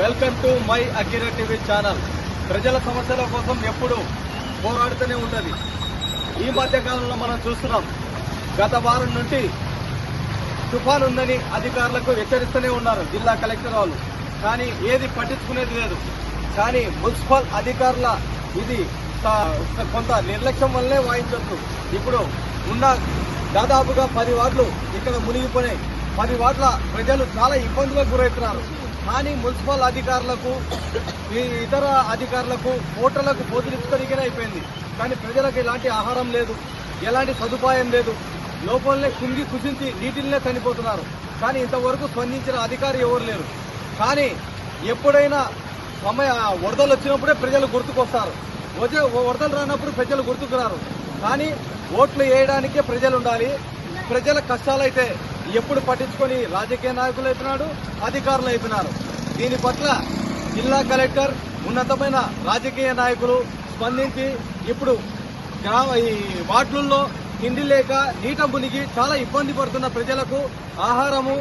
Welcome to my Akhira TV channel. ప్రజల సమస్యల కోసం ఎప్పుడు పోరాడుతూనే ఉన్నది ఈ మధ్య కాలంలో మనం చూస్తున్నాం గత వారం నుండి తుఫాన్ ఉందని అధికారులకు హెచ్చరిస్తూనే ఉన్నారు జిల్లా కలెక్టర్ వాళ్ళు. కానీ ఏది పట్టించుకునేది లేదు. కానీ మున్సిపల్ అధికారుల ఇది కొంత నిర్లక్ష్యం వల్లనే వాయించవచ్చు ఇప్పుడు ఉన్న దాదాపుగా పది వార్డులు ఇక్కడ మునిగిపోయినాయి. పది వార్డుల ప్రజలు చాలా ఇబ్బందులకు గురవుతున్నారు కానీ మున్సిపల్ అధికారులకు ఇతర అధికారులకు హోటళ్ళకు పోతులిప్పటికనే అయిపోయింది. కానీ ప్రజలకు ఎలాంటి ఆహారం లేదు ఎలాంటి సదుపాయం లేదు. లోపలనే కుంగి కుసించి నీటిల్నే చనిపోతున్నారు. కానీ ఇంతవరకు స్పందించిన అధికారి ఎవరు లేరు. కానీ ఎప్పుడైనా సమయ వరదలు వచ్చినప్పుడే ప్రజలు గుర్తుకొస్తారు. వచ్చే వరదలు రానప్పుడు ప్రజలు గుర్తుకురారు. కానీ ఓట్లు వేయడానికే ప్రజలు ఉండాలి ప్రజల కష్టాలైతే ఎప్పుడు పట్టించుకొని రాజకీయ నాయకులు అయిపోయినాడు అధికారులు అయిపోయినారు. దీని పట్ల జిల్లా కలెక్టర్ ఉన్నతమైన రాజకీయ నాయకులు స్పందించి ఇప్పుడు గ్రామ ఈ వార్డుల్లో తిండి లేక నీట మునిగి చాలా ఇబ్బంది పడుతున్న ప్రజలకు ఆహారము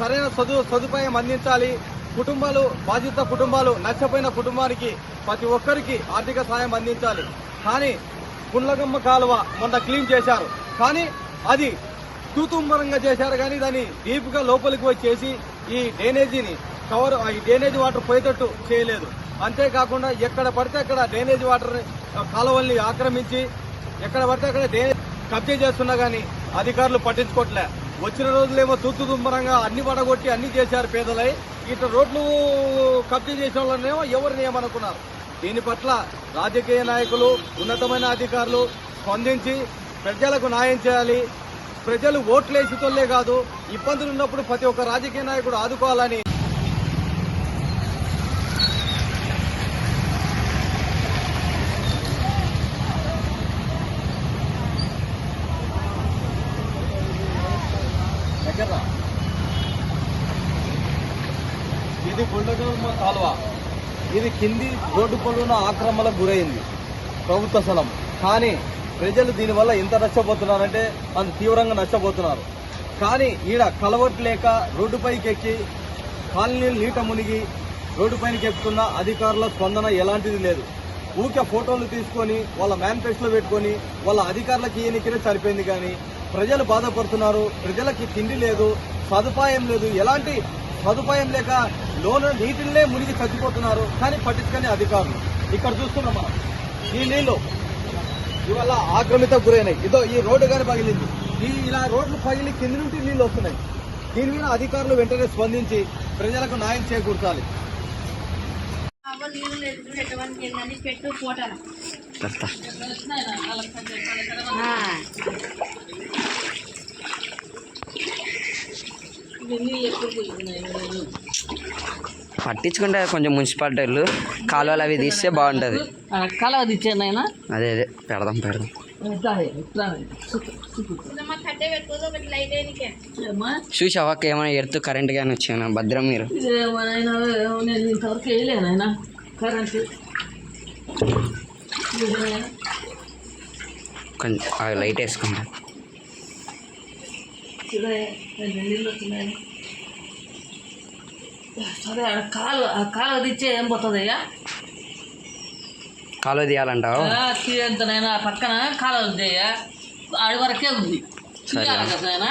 సరైన సదు సదుపాయం అందించాలి. కుటుంబాలు బాధిత కుటుంబాలు నష్టపోయిన కుటుంబానికి ప్రతి ఒక్కరికి ఆర్థిక సాయం అందించాలి. కానీ పుండ్లగమ్మ కాలువ మొన్న క్లీన్ చేశారు. కానీ అది తూతుంబరంగా చేశారు కానీ దాన్ని డీప్గా లోపలికి వచ్చేసి చేసి ఈ డ్రైనేజీని కవర్ ఈ డ్రైనేజ్ వాటర్ పోయేటట్టు చేయలేదు. అంతేకాకుండా ఎక్కడ పడితే అక్కడ డ్రైనేజ్ వాటర్ కాలువల్ని ఆక్రమించి ఎక్కడ పడితే అక్కడ డ్రైనేజ్ కబ్జా చేస్తున్నా కానీ అధికారులు పట్టించుకోవట్లే. వచ్చిన రోజులేమో తూతు దుమ్మరంగా అన్ని పడగొట్టి అన్ని చేశారు పేదలై. ఇట్లా రోడ్లు కబ్జీ చేసిన వాళ్ళనేమో ఎవరిని ఏమనుకున్నారు? దీని పట్ల రాజకీయ నాయకులు ఉన్నతమైన అధికారులు స్పందించి ప్రజలకు న్యాయం చేయాలి. ప్రజలు ఓట్లేసేతోళ్ళే కాదు ఇబ్బందులు ఉన్నప్పుడు ప్రతి ఒక్క రాజకీయ నాయకుడు ఆదుకోవాలని ఇది గుండగమ్మ కాలువ. ఇది కింది రోడ్డు పొలున ఆక్రమణకు గురైంది. ప్రభుత్వ స్థలం. కానీ ప్రజలు దీనివల్ల ఎంత నష్టపోతున్నారంటే అంత తీవ్రంగా నష్టపోతున్నారు. కానీ ఈడ కలవట్ లేక రోడ్డుపైకి ఎక్కి కాలనీలు నీట మునిగి రోడ్డుపైనకి ఎక్కుతున్న అధికారుల స్పందన ఎలాంటిది లేదు. ఊకే ఫోటోలు తీసుకొని వాళ్ళ మేనిఫెస్టోలో పెట్టుకొని వాళ్ళ అధికారులకి ఈయనకినే సరిపోయింది కానీ ప్రజలు బాధపడుతున్నారు. ప్రజలకి తిండి లేదు సదుపాయం లేదు. ఎలాంటి సదుపాయం లేక లోన నీటిల్లే మునిగి చచ్చిపోతున్నారు. కానీ పట్టించుకొని అధికారులు. ఇక్కడ చూస్తున్నాం మనం. ఈ నీళ్ళు ఇవాళ ఆక్రమిత గురైనాయి ఇదో ఈ రోడ్డు కానీ పగిలింది. ఈ ఇలా రోడ్లు పగిలి కింది నుండి నీళ్ళు వస్తున్నాయి. దీని మీద అధికారులు వెంటనే స్పందించి ప్రజలకు న్యాయం చేకూర్చాలి. పెట్టు పట్టించుకుంటే కొంచెం మున్సిపాలిటీలు కాలువలు అవి తీస్తే బాగుంటుంది. కలవ తెచ్చాను ఆయన అదే అదే. పెడదాం పెడదాం. మా కట్టే పెట్టుకోదు ఒకటి లైట్ అయినకే. చూసి అవ్వక ఏమైనా ఎడుతూ కరెంట్ కానీ వచ్చాను భద్రం మీరు. ఇంతవరకు వేయలేను కరెంటు. కొంచెం అవి లైట్ వేసుకుంటా. నీళ్ళు వచ్చినాయి సరే ఆ కాలు ఆ కాలువ తెచ్చే ఏం పోతుంది అయ్యా? కాలువ తీయాలంటావు? తీయంతనైనా పక్కన కాలువ తీయ ఆడి వరకే ఉంది. కదా